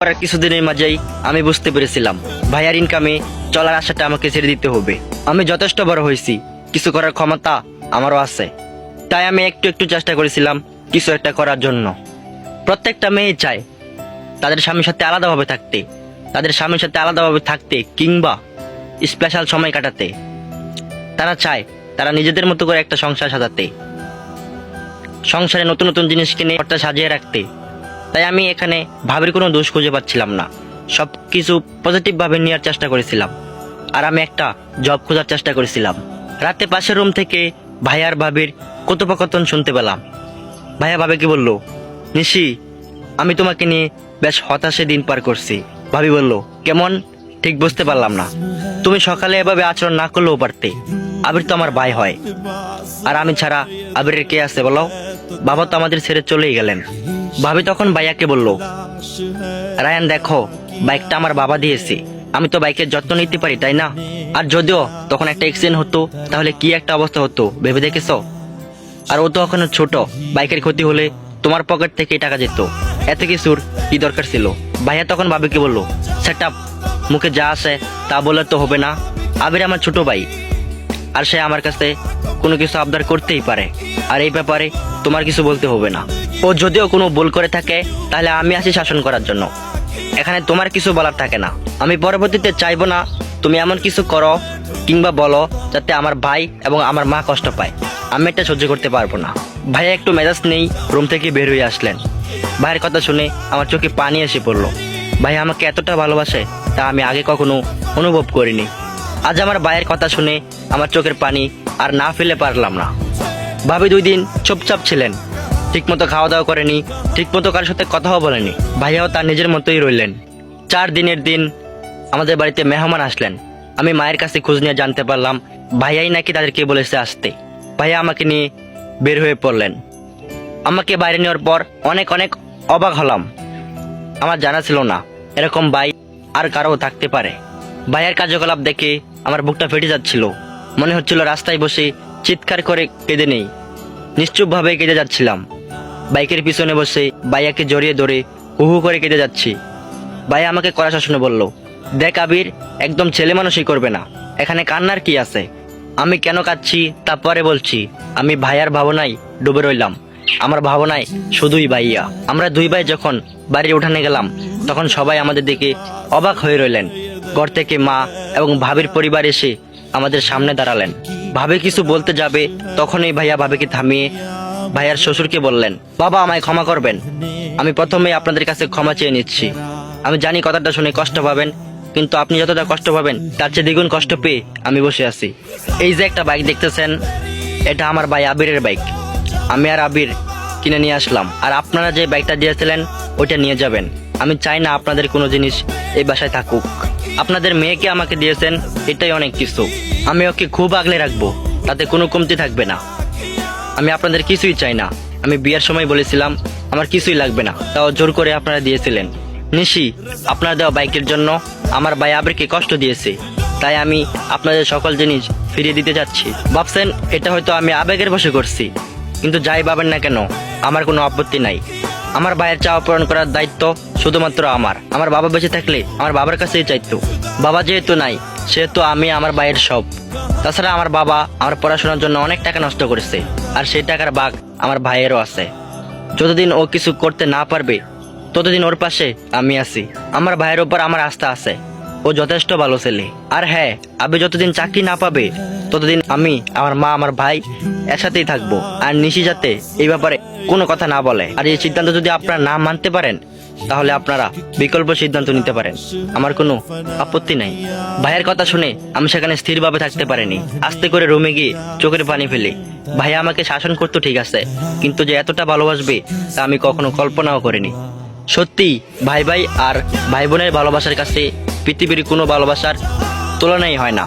করার কিছুদিনের মাঝেই আমি বুঝতে পেরেছিলাম, ভাইয়ার ইনকামে চলার আশাটা আমাকে ছেড়ে দিতে হবে। আমি যথেষ্ট বড় হয়েছি, কিছু করার ক্ষমতা আমারও আছে। তাই আমি একটু একটু চেষ্টা করেছিলাম কিছু একটা করার জন্য। প্রত্যেকটা মেয়ে চায় তাদের স্বামীর সাথে আলাদাভাবে থাকতে, তাদের স্বামীর সাথে আলাদাভাবে থাকতে কিংবা স্পেশাল সময় কাটাতে। তারা চায় তারা নিজেদের মতো করে একটা সংসার সাজাতে, সংসারে নতুন নতুন জিনিস কিনে সাজিয়ে রাখতে। তাই আমি এখানে ভাবির কোনো দোষ খুঁজে পাচ্ছিলাম না। সব কিছু পজিটিভভাবে নেওয়ার চেষ্টা করেছিলাম। আর আমি একটা জব খোঁজার চেষ্টা করেছিলাম। রাতে পাশের রুম থেকে ভাইয়ার ভাবির কথোপকথন শুনতে পেলাম। ভাইয়া ভাবে কি বলল, নিশি, আমি তোমাকে নিয়ে বেশ হতাশে দিন পার করছি। ভাবি বলল, কেমন? ঠিক বুঝতে পারলাম না। তুমি সকালে এভাবে আচরণ না করলেও পারতে। আবির তো আমার ভাই হয়। আর আমি ছাড়া আবিরের কে আছে বলো? বাবা তো আমাদের ছেড়ে চলেই গেলেন। ভাবি তখন ভাইয়াকে বলল রায়ান দেখো বাইকটা আমার বাবা দিয়েছে। আমি তো বাইকের যত্ন নিতে পারি তাই না? আর যদিও তখন একটা অ্যাক্সিডেন্ট হতো তাহলে কি একটা অবস্থা হতো ভেবে দেখেছ? আর ও তো এখনও ছোট বাইকের ক্ষতি হলে তোমার পকেট থেকে টাকা যেত। এত কিছুর কি দরকার ছিল? ভাইয়া তখন ভাবিকে বলল সেট মুখে যা আসে তা বলে তো হবে না। আবির আমার ছোট ভাই আর সে আমার কাছে কোনো কিছু আবদার করতেই পারে। আর এই ব্যাপারে তোমার কিছু বলতে হবে না। ও যদিও কোনো ভুল করে থাকে, তাহলে আমি আছি শাসন করার জন্য। এখানে তোমার কিছু বলার থাকে না। আমি পরবর্তীতে চাইব না, তুমি এমন কিছু করো কিংবা বলো যাতে আমার ভাই এবং আমার মা কষ্ট পায়। আমি এটা সহ্য করতে পারব না। ভাইয়া একটু মেজাজ নেই, রুম থেকে বের হয়ে আসলেন। ভাইয়ের কথা শুনে আমার চোখে পানি এসে পড়ল। ভাই আমাকে এতটা ভালোবাসে, তা আমি আগে কখনো অনুভব করিনি। আজ আমার ভাইয়ের কথা শুনে আমার চোখের পানি আর না ফেলে পারলাম না। ভাবি দুই দিন চুপচাপ ছিলেন। ঠিকমতো খাওয়া দাওয়া করেনি, ঠিকমতো কারোর সাথে কথাও বলেনি। ভাইয়াও তার নিজের মতোই রইলেন। চার দিনের দিন আমাদের বাড়িতে মেহমান আসলেন। আমি মায়ের কাছে খোঁজ নিয়ে জানতে পারলাম, ভাইয়াই নাকি তাদেরকে বলেছে আসতে। ভাইয়া আমাকে নিয়ে বের হয়ে পড়লেন। আমাকে বাইরে নেওয়ার পর অনেক অনেক অবাক হলাম। আমার জানা ছিল না, এরকম ভাই আর কারও থাকতে পারে। ভাইয়ের কার্যকলাপ দেখে আমার বুকটা ফেটে যাচ্ছিল। মনে হচ্ছিল রাস্তায় বসে চিৎকার করে কেঁদে নেই। নিশ্চুপভাবে কেঁদে যাচ্ছিলাম। বাইকের পিছনে বসে ভাইয়াকে জড়িয়ে ধরে হু হু করে কেঁদে যাচ্ছি। ভাইয়া আমাকে কড়া শাসনে বলল, দেখ আবির, একদম ছেলে মানুষই করবে না। এখানে কান্নার কি আছে? আমি কেন কাঁদছি তারপরে বলছি। আমি ভাইয়ার ভাবনায় ডুবে রইলাম। আমার ভাবনায় শুধুই ভাইয়া। আমরা দুই ভাই যখন বাড়ির উঠানে গেলাম, তখন সবাই আমাদের দিকে অবাক হয়ে রইলেন। ঘর থেকে মা এবং ভাবির পরিবার এসে আমাদের সামনে দাঁড়ালেন। ভাবে কিছু বলতে যাবে, তখনই ভাইয়া ভাবিকে থামিয়ে ভাইয়ার শ্বশুরকে বললেন, বাবা, আমায় ক্ষমা করবেন। আমি প্রথমে আপনাদের কাছে ক্ষমা চেয়ে নিচ্ছি। আমি জানি কথাটা শুনে কষ্ট পাবেন, কিন্তু আপনি যতটা কষ্ট পাবেন, তার চেয়ে দ্বিগুণ কষ্ট পেয়ে আমি বসে আছি। এই যে একটা বাইক দেখতেছেন, এটা আমার ভাই আবিরের বাইক। আমি আর আবির কিনে নিয়ে আসলাম, আর আপনারা যে বাইকটা দিয়েছিলেন, ওইটা নিয়ে যাবেন। আমি চাই না আপনাদের কোনো জিনিস এই বাসায় থাকুক। আপনাদের মেয়েকে আমাকে দিয়েছেন, এটাই অনেক কিছু। আমি ওকে খুব আগলে রাখব, তাতে কোনো কমতি থাকবে না। আমি আপনাদের কিছুই চাই না। আমি বিয়ের সময় বলেছিলাম, আমার কিছুই লাগবে না। তাও জোর করে আপনারা দিয়েছিলেন। নিশি, আপনার দেওয়া বাইকের জন্য আমার ভাই আবিরকে কষ্ট দিয়েছে। তাই আমি আপনাদের সকল জিনিস ফিরিয়ে দিতে যাচ্ছি। ভাবছেন, এটা হয়তো আমি আবেগের বসে করছি। কিন্তু যাই ভাবেন না কেন, আমার কোনো আপত্তি নাই। আমার ভাইয়ের চাওয়া পূরণ করার দায়িত্ব শুধুমাত্র আমার। আমার বাবা বেঁচে থাকলে আমার বাবার কাছেই চাইতো। বাবা যেহেতু নাই, সেহেতু আমি আমার ভাইয়ের সব। তাছাড়া আমার বাবা আমার পড়াশোনার জন্য অনেক টাকা নষ্ট করেছে, আর সেই টাকার বাঘ আমার ভাইয়েরও আছে। যতদিন ও কিছু করতে না পারবে, ততদিন ওর পাশে আমি আছি। আমার ভাইয়ের উপর আমার আস্থা আছে। ও যথেষ্ট ভালো ছেলে। আর হ্যাঁ আবে যতদিন চাকরি না পাবে, ততদিন আমি, আমার মা, আমার ভাই একসাথেই থাকব। আর নিশি যাতে এই ব্যাপারে কোনো কথা না বলে। আর এই সিদ্ধান্ত যদি আপনারা না মানতে পারেন তাহলে আপনারা বিকল্প সিদ্ধান্ত নিতে পারেন। আমার কোনো আপত্তি নাই। ভাইয়ের কথা শুনে আমি সেখানে স্থিরভাবে থাকতে পারিনি। আস্তে করে রুমে গিয়ে চোখের পানি ফেলি। ভাইয়া আমাকে শাসন করতো ঠিক আছে, কিন্তু যে এতটা ভালোবাসবে তা আমি কখনো কল্পনাও করিনি। সত্যি, ভাই ভাই আর ভাই বোনের ভালোবাসার কাছে পৃথিবীর কোনো ভালোবাসার তুলনাই হয় না।